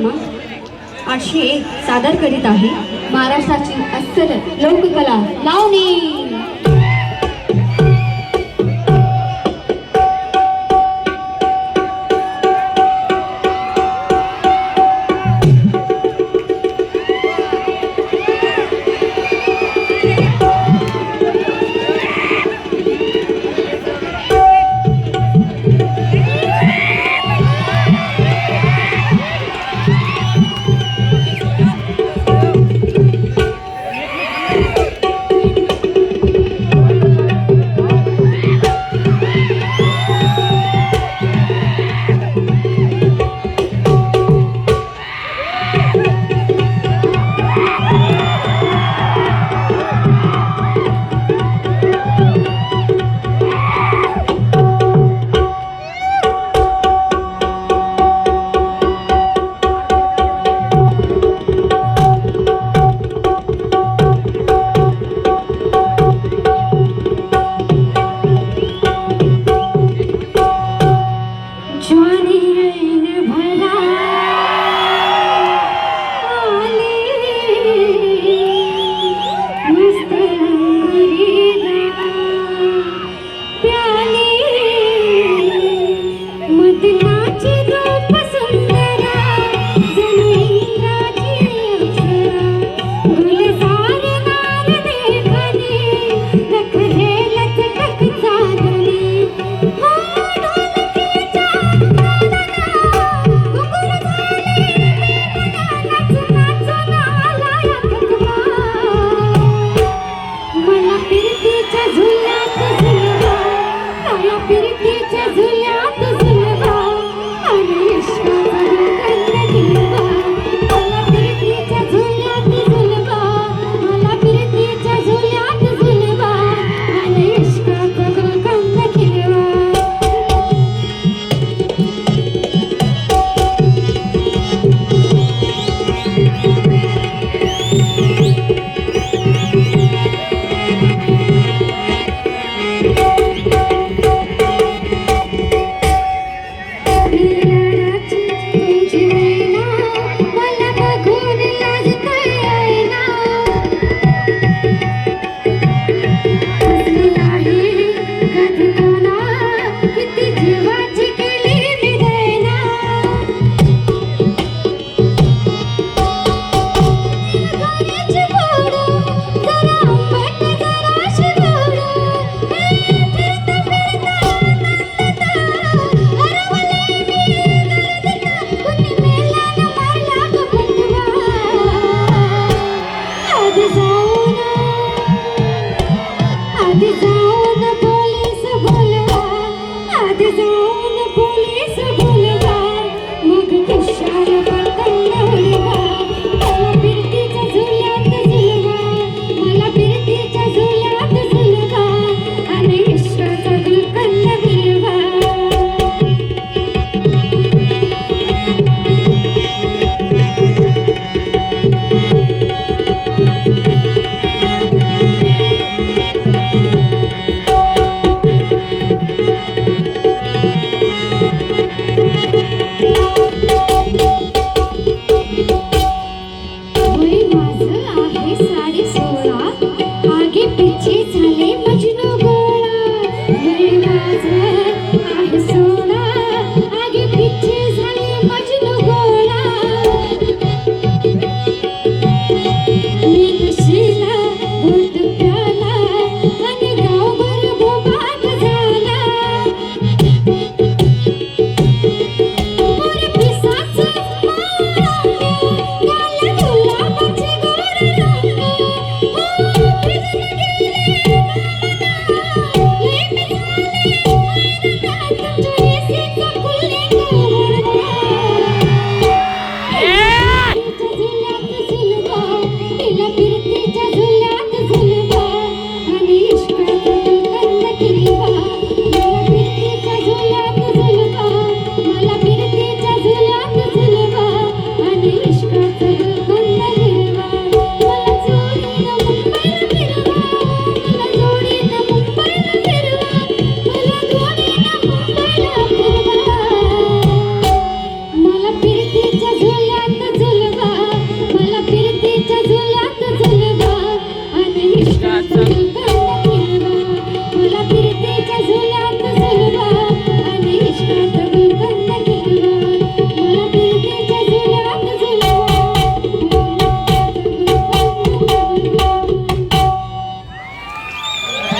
Cinema सादर करीत आहे. महाराष्ट्राची अस्सल लोककला. लावणी! desire Krishna